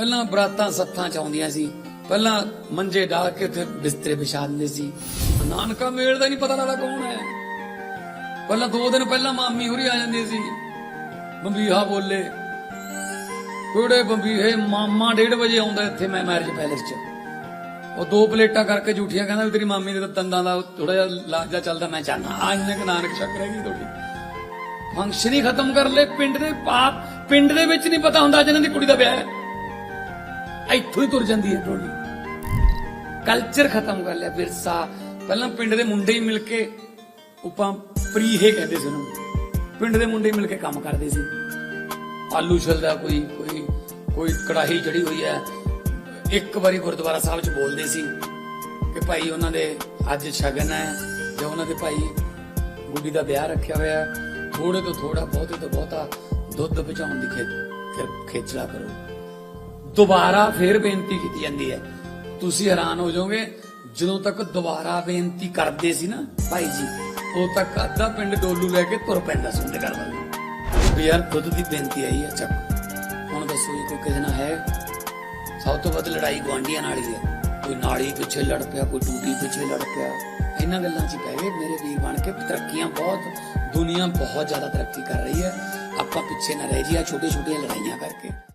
ਪਹਿਲਾਂ ਬਰਾਤਾਂ ਸੱਥਾਂ ਚ ਆਉਂਦੀਆਂ ਸੀ, ਪਹਿਲਾਂ ਮੰਜੇ ਢਾ ਕੇ ਉੱਥੇ ਬਿਸਤਰੇ ਵਿਛਾ ਦਿੰਦੇ ਸੀ। ਨਾਨਕਾ ਮੇਲ ਦਾ ਨਹੀਂ ਪਤਾ ਲੱਗਦਾ ਕੌਣ ਹੈ। ਪਹਿਲਾਂ ਦੋ ਦਿਨ ਪਹਿਲਾਂ ਮਾਮੀ ਹੋਰੀ ਆ ਜਾਂਦੀ ਸੀ। ਬੰਬੀਹਾ ਬੋਲੇ, ਕੋੜੇ ਬੰਬੀਹੇ, ਮਾਮਾ 1:30 ਵਜੇ ਆਉਂਦਾ ਇੱਥੇ ਮੈਂ ਮੈਰਿਜ ਪੈਲੇਸ 'ਚ। ਉਹ ਦੋ ਪਲੇਟਾਂ ਕਰਕੇ ਝੂਠੀਆਂ ਕਹਿੰਦਾ ਵੀ ਤੇਰੀ ਮਾਮੀ ਦੇ ਤਾਂ ਦੰਦਾਂ ਦਾ ਥੋੜਾ ਜਿਹਾ ਲਾਜਾ ਚੱਲਦਾ, ਮੈਂ ਚਾਹਨਾ ਆ ਇੰਨੇ ਨਾਨਕ ਸ਼ੱਕ ਰਹਿ ਗਈ ਤੁਹਾਡੀ। ਫੰਕਸ਼ਨ ਹੀ ਖਤਮ ਕਰ ਲੈ ਪਿੰਡ ਦੇ ਪਾਪ, ਪਿੰਡ ਦੇ ਵਿੱਚ ਨਹੀਂ ਪਤਾ ਹੁੰਦਾ ਜਿਹਨਾਂ ਦੀ ਕੁੜੀ ਦਾ ਵਿਆਹ ਹੈ। ਇੱਥੋਂ ਹੀ ਤੁਰ ਜਾਂਦੀ ਹੈ ਟੋਲੀ। ਕਲਚਰ ਖਤਮ ਕਰ ਲਿਆ ਵਿਰਸਾ। ਪਹਿਲਾਂ ਪਿੰਡ ਦੇ ਮੁੰਡੇ ਹੀ ਮਿਲ ਕੇ ਉਪਾਂ ਪ੍ਰੀਹੇ ਕਹਿੰਦੇ ਸੀ ਉਹਨੂੰ। ਪਿੰਡ ਦੇ ਮੁੰਡੇ ਮਿਲ ਕੇ ਕੰਮ ਕਰਦੇ ਸੀ। ਆਲੂ ਛਲਦਾ ਕੋਈ ਕੋਈ ਕੋਈ ਕੜਾਹੀ ਚੜੀ ਹੋਈ ਹੈ। ਇੱਕ ਵਾਰੀ ਗੁਰਦੁਆਰਾ ਸਾਹਿਬ 'ਚ ਬੋਲਦੇ ਸੀ ਕਿ ਭਾਈ ਉਹਨਾਂ ਦੇ ਅੱਜ ਸ਼ਗਨ ਹੈ ਜਾਂ ਉਹਨਾਂ ਦੇ ਭਾਈ ਗੁੱਡੀ ਦਾ ਵਿਆਹ ਰੱਖਿਆ ਹੋਇਆ ਥੋੜੇ ਤੋਂ ਥੋੜਾ ਬਹੁਤੇ ਤੋਂ ਬਹੁਤਾ ਦੁੱਧ ਪਹੁੰਚਾਉਣ ਦੀ ਖੇ- ਖੇਚਲਾ ਕਰੋ। ਦੁਬਾਰਾ ਫੇਰ ਬੇਨਤੀ ਕੀਤੀ ਜਾਂਦੀ ਹੈ। ਤੁਸੀਂ ਹੈਰਾਨ ਹੋ ਜਾਓਗੇ, ਜਦੋਂ ਤੱਕ ਦੁਬਾਰਾ ਬੇਨਤੀ ਕਰਦੇ ਸੀ ਨਾ ਭਾਈ ਜੀ, ਉਦੋਂ ਤੱਕ ਅੱਧਾ ਪਿੰਡ ਡੋਲੂ ਲੈ ਕੇ ਤੁਰ ਪੈਂਦਾ ਸੀ ਉਹਦੇ ਘਰ ਵੱਲ। ਵੀ ਯਾਰ ਦੁੱਧ ਦੀ ਬੇਨਤੀ ਆਈ ਹੈ, ਚੱਕ। ਹੁਣ ਦੱਸੋ ਜੀ, ਕੋਈ ਕਿਸੇ ਨਾਲ ਹੈ? ਸਭ ਤੋਂ ਵੱਧ ਲੜਾਈ ਗੁਆਂਢੀਆਂ ਨਾਲ ਹੀ ਹੈ। ਕੋਈ ਨਾਲੀ ਪਿੱਛੇ ਲੜ ਪਿਆ, ਕੋਈ ਟੂਟੀ ਪਿੱਛੇ ਲੜ ਪਿਆ। ਇਹਨਾਂ ਗੱਲਾਂ 'ਚ ਪੈ ਗਏ, ਮੇਰੇ ਵੀਰ ਬਣ ਕੇ ਤਰੱਕੀਆਂ ਬਹੁਤ, ਦੁਨੀਆ ਬਹੁਤ ਜ਼ਿਆਦਾ ਤਰੱਕੀ ਕਰ ਰਹੀ ਹੈ। ਆਪਾਂ ਪਿੱਛੇ ਨਾ ਰਹਿ ਜੀਆ ਛੋਟੇ ਛੋਟੀਆਂ ਲੜਾਈਆਂ ਕਰਕੇ।